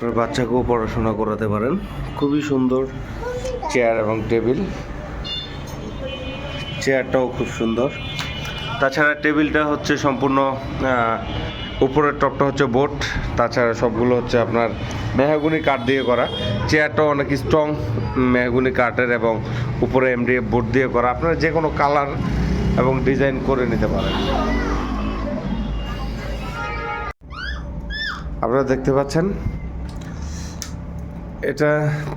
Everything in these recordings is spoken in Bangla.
আপনার বাচ্চাকেও পড়াশোনা করাতে পারেন। খুবই সুন্দর চেয়ার এবং টেবিল চেয়ারটাও খুব সুন্দর। তাছাড়া টেবিলটা হচ্ছে সম্পূর্ণ উপরের টপটা হচ্ছে বোট তাছাড়া সবগুলো হচ্ছে আপনার মেহাগুনি কাঠ দিয়ে করা। চেয়ারটাও অনেক স্ট্রং মেহাগুনি কাঠের এবং উপরে এমডিএফ বোর্ড দিয়ে করা। আপনারা যে কোনো কালার এবং ডিজাইন করে নিতে পারেন। আপনারা দেখতে পাচ্ছেন? এটা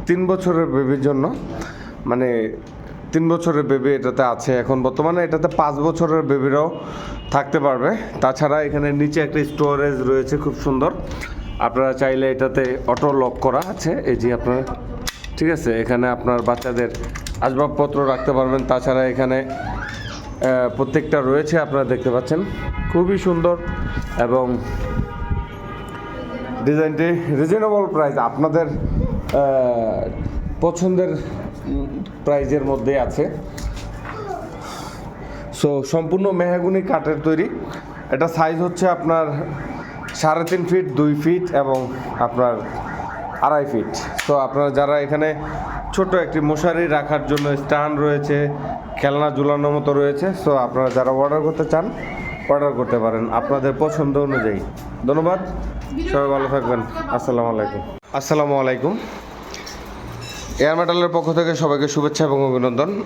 তিন বছরের বেবির জন্য। মানে তিন বছরের বেবি এটাতে আছে এখন। বর্তমানে এটাতে পাঁচ বছরের বেবিরাও থাকতে পারবে। তাছাড়া এখানে নিচে একটা স্টোরেজ রয়েছে খুব সুন্দর। আপনারা চাইলে এটাতে অটো লক করা আছে। এই যে আপনার, ঠিক আছে? এখানে আপনার বাচ্চাদের আসবাবপত্র রাখতে পারবেন। তাছাড়া এখানে প্রত্যেকটা রয়েছে, আপনারা দেখতে পাচ্ছেন। খুবই সুন্দর এবং ডিজাইনটি রিজনেবল প্রাইস আপনাদের পছন্দের প্রাইজের মধ্যে আছে। সো সম্পূর্ণ মেহাগুনি কাঠের তৈরি। এটা সাইজ হচ্ছে আপনার সাড়ে তিন ফিট দুই ফিট এবং আপনার আড়াই ফিট তো আপনারা যারা এখানে ছোট একটি মশারি রাখার জন্য স্ট্যান্ড রয়েছে, খেলনা ঝুলানোর মতো রয়েছে সো আপনারা যারা অর্ডার করতে চান অর্ডার করতে পারেন আপনাদের পছন্দ অনুযায়ী। ধন্যবাদ। সবাই ভালো থাকবেন। আসসালামু আলাইকুম। আসসালামু আলাইকুম। এয়ার মেটালের পক্ষ থেকে সবাইকে শুভেচ্ছা এবং অভিনন্দন।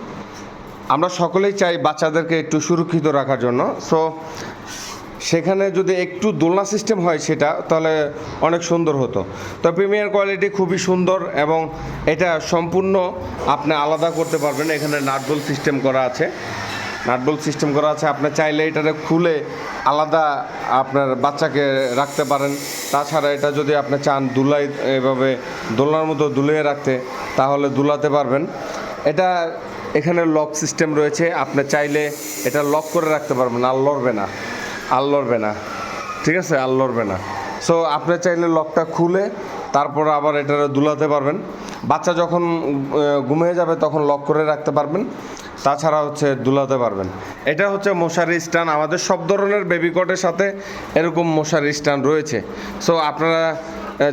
আমরা সকলেই চাই বাচ্চাদেরকে একটু সুরক্ষিত রাখার জন্য। সো সেখানে যদি একটু দোলনা সিস্টেম হয় সেটা, তাহলে অনেক সুন্দর হতো। তো প্রিমিয়ার কোয়ালিটি খুবই সুন্দর এবং এটা সম্পূর্ণ আপনি আলাদা করতে পারবেন। এখানে নাটবল সিস্টেম করা আছে। নাটবল সিস্টেম করা আছে, আপনি চাইলে এটাকে খুলে আলাদা আপনার বাচ্চাকে রাখতে পারেন। তাছাড়া এটা যদি আপনি চান দুলাই এভাবে দোলনার মতো দুলিয়ে রাখতে, তাহলে দুলাতে পারবেন। এটা এখানে লক সিস্টেম রয়েছে, আপনি চাইলে এটা লক করে রাখতে পারবেন, আর লড়বে না, আর লড়বে না। ঠিক আছে? আর লড়বে না। সো আপনি চাইলে লকটা খুলে, তারপর আবার এটা দুলাতে পারবেন। বাচ্চা যখন ঘুমিয়ে যাবে তখন লক করে রাখতে পারবেন। তাছাড়া হচ্ছে দুলাতে পারবেন। এটা হচ্ছে মশারি স্ট্যান্ড। আমাদের সব ধরনের বেবি কটের সাথে এরকম মশারি স্ট্যান্ড রয়েছে। সো আপনারা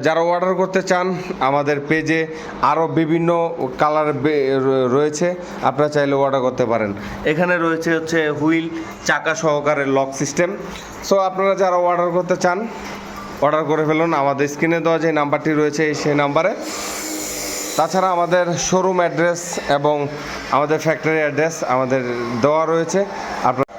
যারা অর্ডার করতে চান, আমাদের পেজে আরও বিভিন্ন কালার রয়েছে। আপনারা চাইলে অর্ডার করতে পারেন। এখানে রয়েছে হচ্ছে হুইল, চাকা সহকারে লক সিস্টেম সো আপনারা যারা অর্ডার করতে চান অর্ডার করে ফেলুন। আমাদের স্ক্রিনে দেওয়া যে নাম্বারটি রয়েছে, সেই নাম্বারে তাছাড়া আমাদের শোরুম অ্যাড্রেস এবং আমাদের ফ্যাক্টরি অ্যাড্রেস আমাদের দেওয়া রয়েছে। আপনার